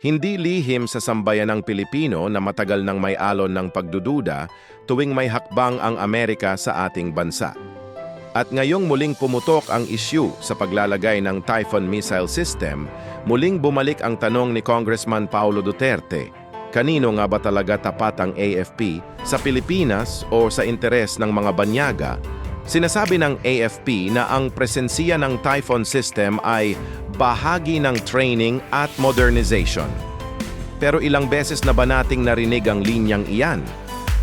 Hindi lihim sa sambayanang Pilipino na matagal nang may alon ng pagdududa tuwing may hakbang ang Amerika sa ating bansa. At ngayong muling pumutok ang issue sa paglalagay ng Typhoon missile system, muling bumalik ang tanong ni Congressman Paulo Duterte, kanino nga ba talaga tapat ang AFP, sa Pilipinas o sa interes ng mga banyaga? Sinasabi ng AFP na ang presensiya ng Typhoon system ay bahagi ng training at modernization. Pero ilang beses na ba nating narinig ang linyang iyan?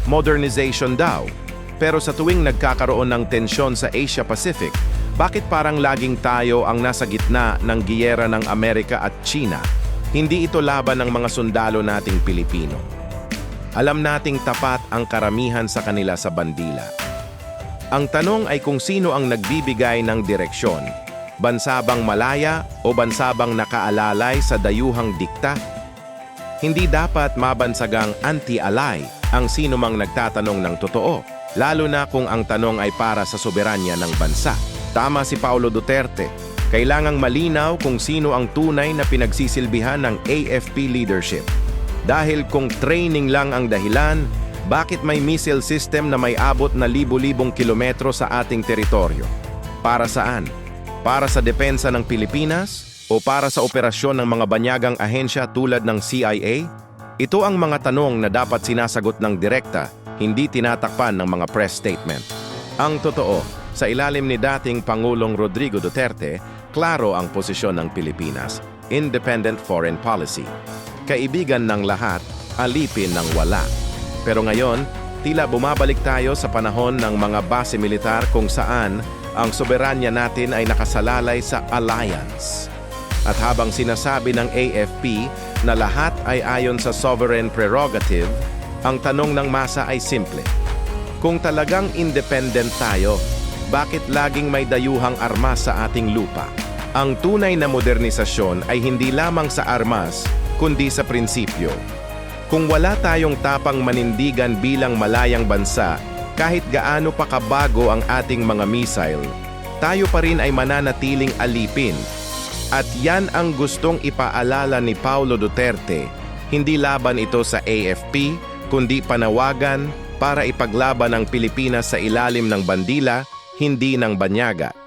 Modernization daw. Pero sa tuwing nagkakaroon ng tensyon sa Asia Pacific, bakit parang laging tayo ang nasa gitna ng giyera ng Amerika at China? Hindi ito laban ng mga sundalo nating Pilipino. Alam nating tapat ang karamihan sa kanila sa bandila. Ang tanong ay kung sino ang nagbibigay ng direksyon. Bansabang malaya o bansabang nakaalalay sa dayuhang dikta? Hindi dapat mabansagang anti-alay ang sino mang nagtatanong ng totoo, lalo na kung ang tanong ay para sa soberanya ng bansa. Tama si Paulo Duterte. Kailangang malinaw kung sino ang tunay na pinagsisilbihan ng AFP leadership. Dahil kung training lang ang dahilan, bakit may missile system na may abot na libo-libong kilometro sa ating teritoryo? Para saan? Para sa depensa ng Pilipinas? O para sa operasyon ng mga banyagang ahensya tulad ng CIA? Ito ang mga tanong na dapat sinasagot ng direkta, hindi tinatakpan ng mga press statement. Ang totoo, sa ilalim ni dating Pangulong Rodrigo Duterte, klaro ang posisyon ng Pilipinas, independent foreign policy. Kaibigan ng lahat, alipin ng wala. Pero ngayon, tila bumabalik tayo sa panahon ng mga base militar kung saan ang soberanya natin ay nakasalalay sa alliance. At habang sinasabi ng AFP na lahat ay ayon sa sovereign prerogative, ang tanong ng masa ay simple. Kung talagang independent tayo, bakit laging may dayuhang armas sa ating lupa? Ang tunay na modernisasyon ay hindi lamang sa armas, kundi sa prinsipyo. Kung wala tayong tapang manindigan bilang malayang bansa, kahit gaano pa kabago ang ating mga missile, tayo pa rin ay mananatiling alipin. At yan ang gustong ipaalala ni Paulo Duterte, hindi laban ito sa AFP, kundi panawagan para ipaglaban ang Pilipinas sa ilalim ng bandila, hindi ng banyaga.